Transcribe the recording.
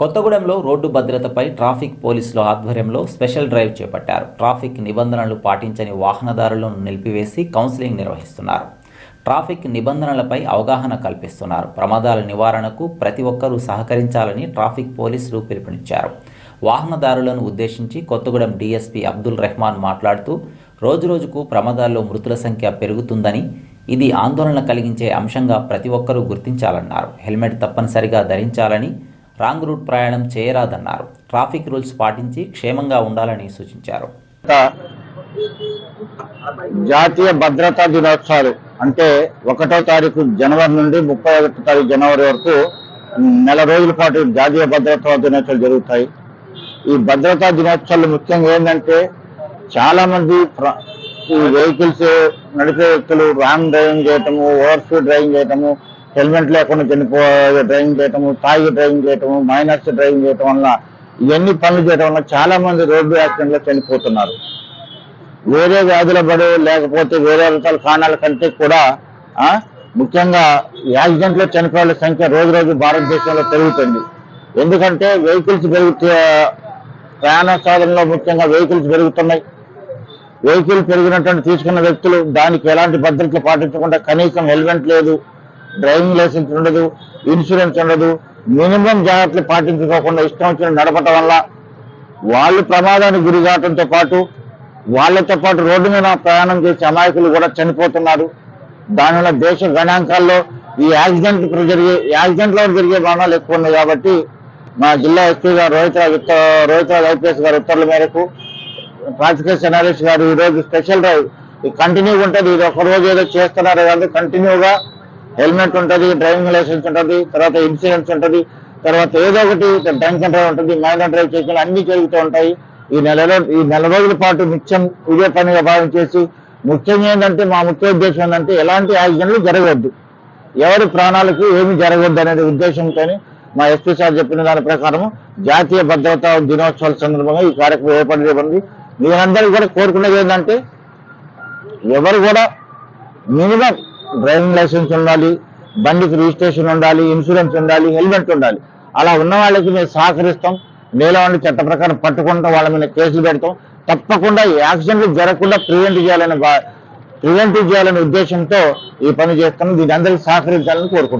కొత్తగూడెంలో రోడ్డు భద్రతపై ట్రాఫిక్ పోలీసుల ఆధ్వర్యంలో స్పెషల్ డ్రైవ్ చేపట్టారు. ట్రాఫిక్ నిబంధనలు పాటించని వాహనదారులను నిలిపివేసి కౌన్సిలింగ్ నిర్వహిస్తున్నారు. ట్రాఫిక్ నిబంధనలపై అవగాహన కల్పిస్తున్నారు. ప్రమాదాల నివారణకు ప్రతి ఒక్కరూ సహకరించాలని ట్రాఫిక్ పోలీసులు పిలుపునిచ్చారు. వాహనదారులను ఉద్దేశించి కొత్తగూడెం డీఎస్పీ అబ్దుల్ రెహమాన్ మాట్లాడుతూ రోజురోజుకు ప్రమాదాల్లో మృతుల సంఖ్య పెరుగుతుందని ఇది ఆందోళన కలిగించే అంశంగా ప్రతి ఒక్కరూ గుర్తించాలన్నారు. హెల్మెట్ తప్పనిసరిగా ధరించాలని రాంగ్ రూట్ ప్రయాణం చేయరాదన్నారు. ట్రాఫిక్ రూల్స్ పాటించి క్షేమంగా ఉండాలని సూచించారు. జాతీయ భద్రతా దినోత్సవాలు అంటే ఒకటో తారీఖు జనవరి నుండి ముప్పై ఒకటో తారీఖు జనవరి వరకు నెల రోజుల పాటు జాతీయ భద్రతా దినోత్సవాలు జరుగుతాయి. ఈ భద్రతా దినోత్సవాలు ముఖ్యంగా ఏంటంటే చాలా మంది ఈ వెహికల్స్ నడిపే వ్యక్తులు రాంగ్ డ్రైవింగ్ చేయటము ఓవర్ స్పీడ్ డ్రైవింగ్ చేయటము హెల్మెట్ లేకుండా చనిపో డ్రైవింగ్ చేయటము తాగి డ్రైవింగ్ చేయటము మైనర్స్ డ్రైవింగ్ చేయటం వల్ల ఇవన్నీ పనులు చేయడం వల్ల చాలా మంది రోడ్డు యాక్సిడెంట్లో చనిపోతున్నారు. వేరే వ్యాధుల పడి లేకపోతే వేరే రకాల కారణాల కంటే కూడా ఆ ముఖ్యంగా యాక్సిడెంట్లో చనిపోయే సంఖ్య రోజు రోజు భారతదేశంలో పెరుగుతుంది. ఎందుకంటే వెహికల్స్ పెరుగుతూ ప్రయాణ సాధనలో ముఖ్యంగా వెహికల్స్ పెరుగుతున్నాయి. వెహికల్ పెరిగినటువంటి తీసుకున్న వ్యక్తులు దానికి ఎలాంటి భద్రతలు పాటించకుండా కనీసం హెల్మెట్ లేదు. డ్రైవింగ్ లైసెన్స్ ఉండదు ఇన్సూరెన్స్ ఉండదు మినిమం జాగ్రత్తలు పాటించుకోకుండా ఇష్టం వచ్చిన నడపటం వల్ల వాళ్ళు ప్రమాదానికి గురి కావడంతో పాటు వాళ్ళతో పాటు రోడ్డు మీద ప్రయాణం చేసే అమాయకులు కూడా చనిపోతున్నారు. దానివల్ల దేశ గణాంకాల్లో ఈ యాక్సిడెంట్ జరిగే యాక్సిడెంట్లో జరిగే మరణాలు ఎక్కువ ఉన్నాయి కాబట్టి మా జిల్లా ఎస్పీ గారు రోహిత్రాజ్ రాజ్ ఉత్త- ఐపీఎస్ గారి ఉత్తర్వుల మేరకు ప్రాసిక్యూషన్ నరేష్ గారు ఈ రోజు స్పెషల్ డ్రైవ్. కంటిన్యూగా కంటిన్యూ ఉంటుంది ఇది ఒక రోజు ఏదో చేస్తున్నారు కాబట్టి కంటిన్యూగా హెల్మెట్ ఉంటుంది డ్రైవింగ్ లైసెన్స్ ఉంటుంది తర్వాత ఇన్సూరెన్స్ ఉంటుంది తర్వాత ఏదో ఒకటి డ్రంక్ అండ్ డ్రైవ్ ఉంటుంది మైనర్ డ్రైవ్ చేసిన అన్ని జరుగుతూ ఉంటాయి. ఈ నెలలో ఈ నెల రోజుల పాటు నిత్యం ఇదే పనిగా భావించేసి ముఖ్యంగా ఏంటంటే మా ముఖ్య ఉద్దేశం ఏంటంటే ఎలాంటి యాక్సిడెంట్లు జరగవద్దు. ఎవరి ప్రాణాలకు ఏమి జరగవద్దు అనేది ఉద్దేశంతో మా ఎస్పీ సార్ చెప్పిన దాని ప్రకారం జాతీయ భద్రతా దినోత్సవాల సందర్భంగా ఈ కార్యక్రమం ఏర్పాటు చేయబడింది మీరందరూ కూడా కోరుకున్నది ఏంటంటే ఎవరు కూడా మినిమం డ్రైవింగ్ లైసెన్స్ ఉండాలి బండికి రిజిస్ట్రేషన్ ఉండాలి ఇన్సూరెన్స్ ఉండాలి హెల్మెట్ ఉండాలి. అలా ఉన్న వాళ్ళకి మేము సహకరిస్తాం. నీలవండి చట్ట ప్రకారం పట్టుకుంటాం వాళ్ళ మీద కేసులు పెడతాం. తప్పకుండా ఈ యాక్సిడెంట్లు జరగకుండా ప్రివెంట్ చేయాలని ప్రివెంట్ చేయాలనే ఉద్దేశంతో ఈ పని చేస్తాం దీని అందరికీ సహకరించాలని కోరుకుంటున్నాం.